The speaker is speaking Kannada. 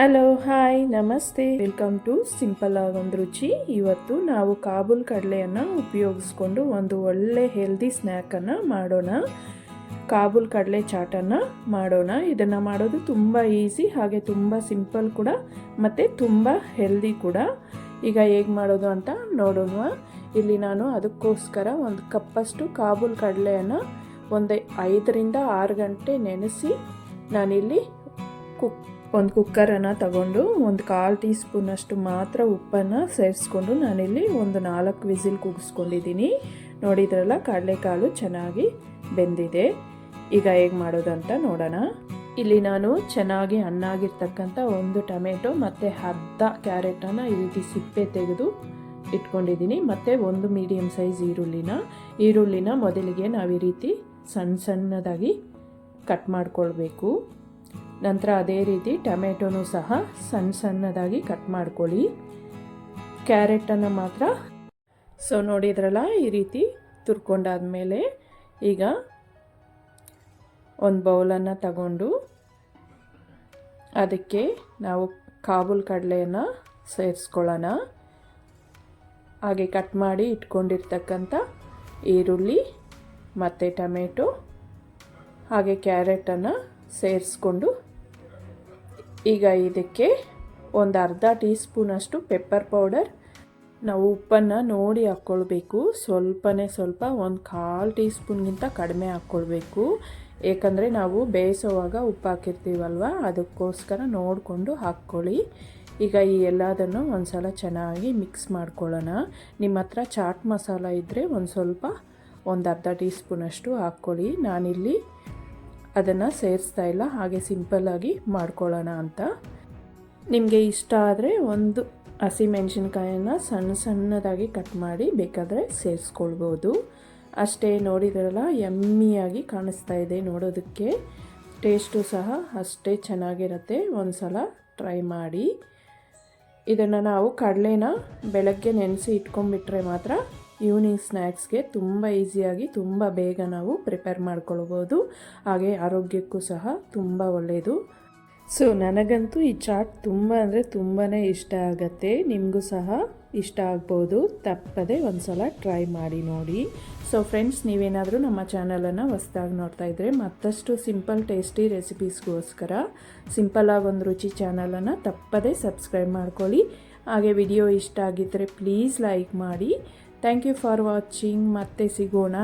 ಹಲೋ ಹಾಯ್ ನಮಸ್ತೆ. ವೆಲ್ಕಮ್ ಟು ಸಿಂಪಲ್ ಆಗೊಂದು ರುಚಿ. ಇವತ್ತು ನಾವು ಕಾಬೂಲ್ ಕಡಲೆಯನ್ನು ಉಪಯೋಗಿಸ್ಕೊಂಡು ಒಂದು ಒಳ್ಳೆ ಹೆಲ್ದಿ ಸ್ನ್ಯಾಕನ್ನು ಮಾಡೋಣ. ಕಾಬೂಲ್ ಕಡಲೆ ಚಾಟನ್ನು ಮಾಡೋಣ. ಇದನ್ನು ಮಾಡೋದು ತುಂಬ ಈಸಿ ಹಾಗೆ ತುಂಬ ಸಿಂಪಲ್ ಕೂಡ, ಮತ್ತು ತುಂಬ ಹೆಲ್ದಿ ಕೂಡ. ಈಗ ಹೇಗೆ ಮಾಡೋದು ಅಂತ ನೋಡೋಣ ಇಲ್ಲಿ ನಾನು ಅದಕ್ಕೋಸ್ಕರ ಒಂದು ಕಪ್ಪಷ್ಟು ಕಾಬೂಲ್ ಕಡಲೆಯನ್ನು ಒಂದು ಐದರಿಂದ ಆರು ಗಂಟೆ ನೆನೆಸಿ ನಾನಿಲ್ಲಿ ಕುಕ್ ಒಂದು ಕುಕ್ಕರನ್ನು ತಗೊಂಡು ಒಂದು ಕಾಲು ಟೀ ಸ್ಪೂನಷ್ಟು ಮಾತ್ರ ಉಪ್ಪನ್ನು ಸೇರಿಸ್ಕೊಂಡು ನಾನಿಲ್ಲಿ ಒಂದು ನಾಲ್ಕು ವಿಸಿಲ್ ಕೂಗಿಸ್ಕೊಂಡಿದ್ದೀನಿ. ನೋಡಿದ್ರಲ್ಲ ಕಡಲೆಕಾಳು ಚೆನ್ನಾಗಿ ಬೆಂದಿದೆ. ಈಗ ಹೇಗೆ ಮಾಡೋದಂತ ನೋಡೋಣ. ಇಲ್ಲಿ ನಾನು ಚೆನ್ನಾಗಿ ಹಣ್ಣಾಗಿರ್ತಕ್ಕಂಥ ಒಂದು ಟೊಮೆಟೊ ಮತ್ತು ಅರ್ಧ ಕ್ಯಾರೆಟನ್ನು ಈ ರೀತಿ ಸಿಪ್ಪೆ ತೆಗೆದು ಇಟ್ಕೊಂಡಿದ್ದೀನಿ. ಮತ್ತು ಒಂದು ಮೀಡಿಯಮ್ ಸೈಜ್ ಈರುಳ್ಳಿನ. ಈರುಳ್ಳಿನ ಮೊದಲಿಗೆ ನಾವು ಈ ರೀತಿ ಸಣ್ಣ ಸಣ್ಣದಾಗಿ ಕಟ್ ಮಾಡ್ಕೊಳ್ಬೇಕು. ನಂತರ ಅದೇ ರೀತಿ ಟೊಮೆಟೊನೂ ಸಹ ಸಣ್ಣ ಸಣ್ಣದಾಗಿ ಕಟ್ ಮಾಡ್ಕೊಳ್ಳಿ. ಕ್ಯಾರೆಟನ್ನು ಮಾತ್ರ ಸೊ ನೋಡಿದ್ರಲ್ಲ, ಈ ರೀತಿ ತುರ್ಕೊಂಡಾದಮೇಲೆ ಈಗ ಒಂದು ಬೌಲನ್ನು ತಗೊಂಡು ಅದಕ್ಕೆ ನಾವು ಕಾಬೂಲ್ ಕಡಲೆಯನ್ನು ಸೇರಿಸ್ಕೊಳ್ಳೋಣ. ಹಾಗೆ ಕಟ್ ಮಾಡಿ ಇಟ್ಕೊಂಡಿರ್ತಕ್ಕಂಥ ಈರುಳ್ಳಿ ಮತ್ತು ಟೊಮೆಟೊ ಹಾಗೆ ಕ್ಯಾರೆಟನ್ನು ಸೇರಿಸ್ಕೊಂಡು ಈಗ ಇದಕ್ಕೆ ಒಂದು ಅರ್ಧ ಟೀ ಸ್ಪೂನಷ್ಟು ಪೆಪ್ಪರ್ ಪೌಡರ್. ನಾವು ಉಪ್ಪನ್ನು ನೋಡಿ ಹಾಕ್ಕೊಳ್ಬೇಕು. ಸ್ವಲ್ಪನೇ ಸ್ವಲ್ಪ, ಒಂದು ಕಾಲು ಟೀ ಸ್ಪೂನ್ಗಿಂತ ಕಡಿಮೆ ಹಾಕ್ಕೊಳ್ಬೇಕು. ಏಕೆಂದರೆ ನಾವು ಬೇಯಿಸೋವಾಗ ಉಪ್ಪು ಹಾಕಿರ್ತೀವಲ್ವ, ಅದಕ್ಕೋಸ್ಕರ ನೋಡಿಕೊಂಡು ಹಾಕ್ಕೊಳ್ಳಿ. ಈಗ ಈ ಎಲ್ಲದನ್ನು ಒಂದು ಸಲ ಚೆನ್ನಾಗಿ ಮಿಕ್ಸ್ ಮಾಡ್ಕೊಳ್ಳೋಣ. ನಿಮ್ಮ ಹತ್ರ ಚಾಟ್ ಮಸಾಲ ಇದ್ದರೆ ಒಂದು ಸ್ವಲ್ಪ, ಒಂದು ಅರ್ಧ ಟೀ ಸ್ಪೂನಷ್ಟು ಹಾಕ್ಕೊಳ್ಳಿ. ನಾನಿಲ್ಲಿ ಅದನ್ನು ಸೇರಿಸ್ತಾ ಇಲ್ಲ. ಹಾಗೆ ಸಿಂಪಲ್ಲಾಗಿ ಮಾಡ್ಕೊಳ್ಳೋಣ ಅಂತ. ನಿಮಗೆ ಇಷ್ಟ ಆದರೆ ಒಂದು ಹಸಿಮೆಣ್ಸಿನ್ಕಾಯನ್ನು ಸಣ್ಣ ಸಣ್ಣದಾಗಿ ಕಟ್ ಮಾಡಿ ಬೇಕಾದರೆ ಸೇರಿಸ್ಕೊಳ್ಬೋದು. ಅಷ್ಟೇ ನೋಡಿದ್ರಲ್ಲ, ಎಮ್ಮಿಯಾಗಿ ಕಾಣಿಸ್ತಾ ಇದೆ ನೋಡೋದಕ್ಕೆ. ಟೇಸ್ಟು ಸಹ ಅಷ್ಟೇ ಚೆನ್ನಾಗಿರುತ್ತೆ. ಒಂದು ಸಲ ಟ್ರೈ ಮಾಡಿ. ಇದನ್ನು ನಾವು ಕಡಲೆನ ಬೆಳಗ್ಗೆ ನೆನೆಸಿ ಇಟ್ಕೊಂಡ್ಬಿಟ್ರೆ ಮಾತ್ರ ಈವ್ನಿಂಗ್ ಸ್ನ್ಯಾಕ್ಸ್ಗೆ ತುಂಬ ಈಸಿಯಾಗಿ ತುಂಬ ಬೇಗ ನಾವು ಪ್ರಿಪೇರ್ ಮಾಡ್ಕೊಳ್ಬೋದು. ಹಾಗೆ ಆರೋಗ್ಯಕ್ಕೂ ಸಹ ತುಂಬ ಒಳ್ಳೆಯದು ಸೊ ನನಗಂತೂ ಈ ಚಾಟ್ ತುಂಬ ಅಂದರೆ ತುಂಬಾ ಇಷ್ಟ ಆಗುತ್ತೆ. ನಿಮಗೂ ಸಹ ಇಷ್ಟ ಆಗ್ಬೋದು. ತಪ್ಪದೆ ಒಂದು ಸಲ ಟ್ರೈ ಮಾಡಿ ನೋಡಿ. ಸೊ ಫ್ರೆಂಡ್ಸ್ ನೀವೇನಾದರೂ ನಮ್ಮ ಚಾನಲನ್ನು ಹೊಸ್ದಾಗಿ ನೋಡ್ತಾ ಇದ್ದರೆ ಮತ್ತಷ್ಟು ಸಿಂಪಲ್ ಟೇಸ್ಟಿ ರೆಸಿಪೀಸ್ಗೋಸ್ಕರ ಸಿಂಪಲ್ಲಾಗಿ ಒಂದು ರುಚಿ ಚಾನಲನ್ನು ತಪ್ಪದೆ ಸಬ್ಸ್ಕ್ರೈಬ್ ಮಾಡ್ಕೊಳ್ಳಿ. ಹಾಗೆ ವಿಡಿಯೋ ಇಷ್ಟ ಆಗಿದ್ದರೆ ಪ್ಲೀಸ್ ಲೈಕ್ ಮಾಡಿ. ಥ್ಯಾಂಕ್ ಯು ಫಾರ್ ವಾಚಿಂಗ್ ಮತ್ತೆ ಸಿಗೋಣ.